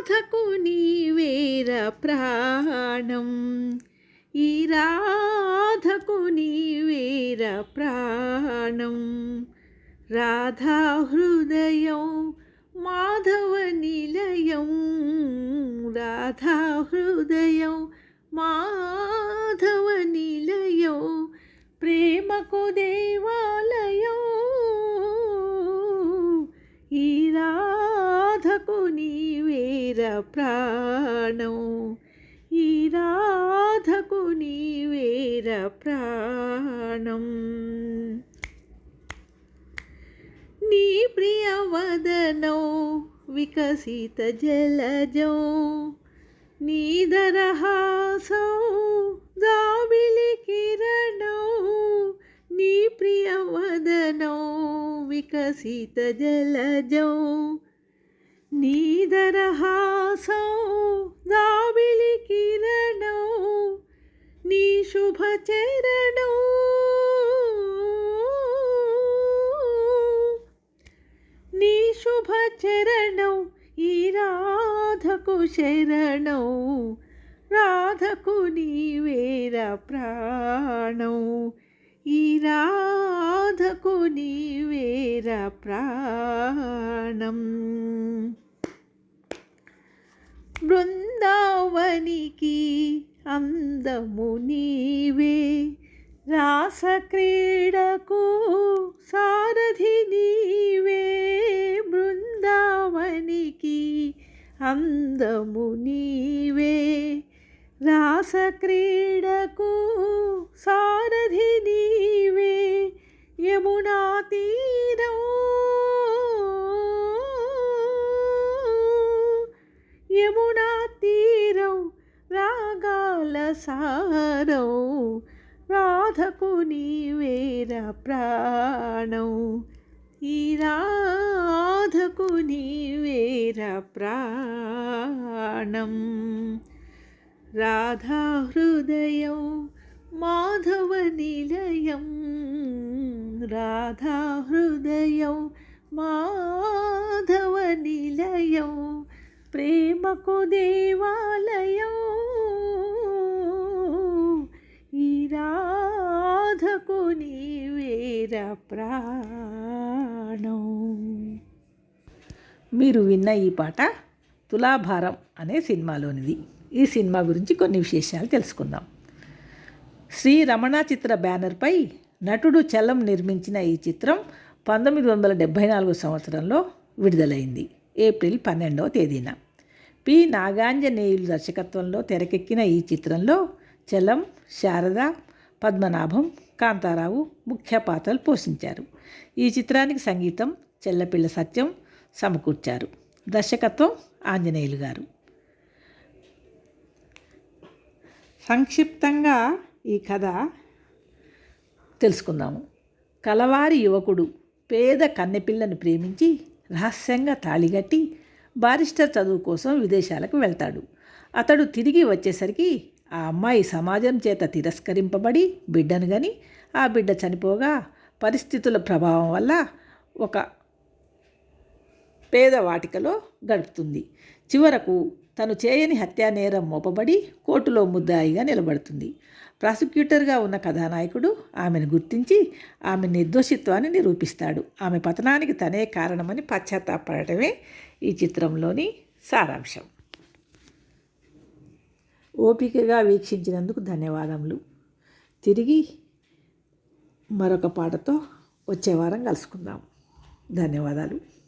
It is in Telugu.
బాధకు నీవేర ప్రాణం. ఈ రాధకు నీవేర ప్రాణం. రాధా హృదయం మాధవ నిలయం. రాధా హృదయం మాధవ నిలయం. ప్రేమకు దేవాలయం నీవేర ప్రాణం. ఈ రాధకు నీవేర ప్రాణం. నీ ప్రియవదనం వికసిత జలజం. నీ దరహాసం దావిలి కిరణం. నీ ప్రియవదనం వికసిత జలజం. నీదరహాసౌ దావిలి కిరణం నీ శుభ నీ శుభ చరణం ఈ రాధకు శరణౌ. రాధకు నీవేర ప్రాణౌ. ఈ రాధకు నీవేర ప్రాణం. బృందావనికి అందము నీవే. రాస క్రీడకు సారథి నీవే. బృందావనికి అందము నీవే. రాస క్రీడకు సారథి నీవే. యమునా రాగాల సారం రాధకు నీవేర ప్రాణం ఈ రాధకు నీవేర ప్రాణం రాధా హృదయం మాధవ నిలయం రాధా హృదయం మాధవ నిలయం ప్రేమకు దేవాలయం. ఈ రాధకు నీవేర ప్రాణం. మీరు విన్న ఈ పాట తులాభారం అనే సినిమాలోనిది. ఈ సినిమా గురించి కొన్ని విశేషాలు తెలుసుకుందాం. శ్రీ రమణ చిత్ర బ్యానర్పై నటుడు చలం నిర్మించిన ఈ చిత్రం పంతొమ్మిది వందల డెబ్భై నాలుగు సంవత్సరంలో విడుదలైంది. ఏప్రిల్ పన్నెండవ తేదీన. పి. నాగాంజనేయులు దర్శకత్వంలో తెరకెక్కిన ఈ చిత్రంలో చలం శారద పద్మనాభం కాంతారావు ముఖ్య పాత్రలు పోషించారు. ఈ చిత్రానికి సంగీతం చెల్లపిల్ల సత్యం సమకూర్చారు. దర్శకత్వం ఆంజనేయులు గారు. సంక్షిప్తంగా ఈ కథ తెలుసుకుందాము. కలవారి యువకుడు పేద కన్నెపిల్లను ప్రేమించి రహస్యంగా తాళిగట్టి బారిస్టర్ చదువు కోసం విదేశాలకు వెళ్తాడు. అతడు తిరిగి వచ్చేసరికి ఆ అమ్మాయి సమాజం చేత తిరస్కరింపబడి బిడ్డను గని ఆ బిడ్డ చనిపోగా పరిస్థితుల ప్రభావం వల్ల ఒక పేద వాటికలో గడుపుతుంది. చివరకు తను చేయని హత్యా నేరం మోపబడి కోర్టులో ముద్దాయిగా నిలబడుతుంది. ప్రాసిక్యూటర్గా ఉన్న కథానాయకుడు ఆమెను గుర్తించి ఆమె నిర్దోషిత్వాన్ని నిరూపిస్తాడు. ఆమె పతనానికి తనే కారణమని పశ్చాత్తాపడటమే ఈ చిత్రంలోని సారాంశం. ఓపికగా వీక్షించినందుకు ధన్యవాదములు. తిరిగి మరొక పాటతో వచ్చే వారం కలుసుకుందాం. ధన్యవాదాలు.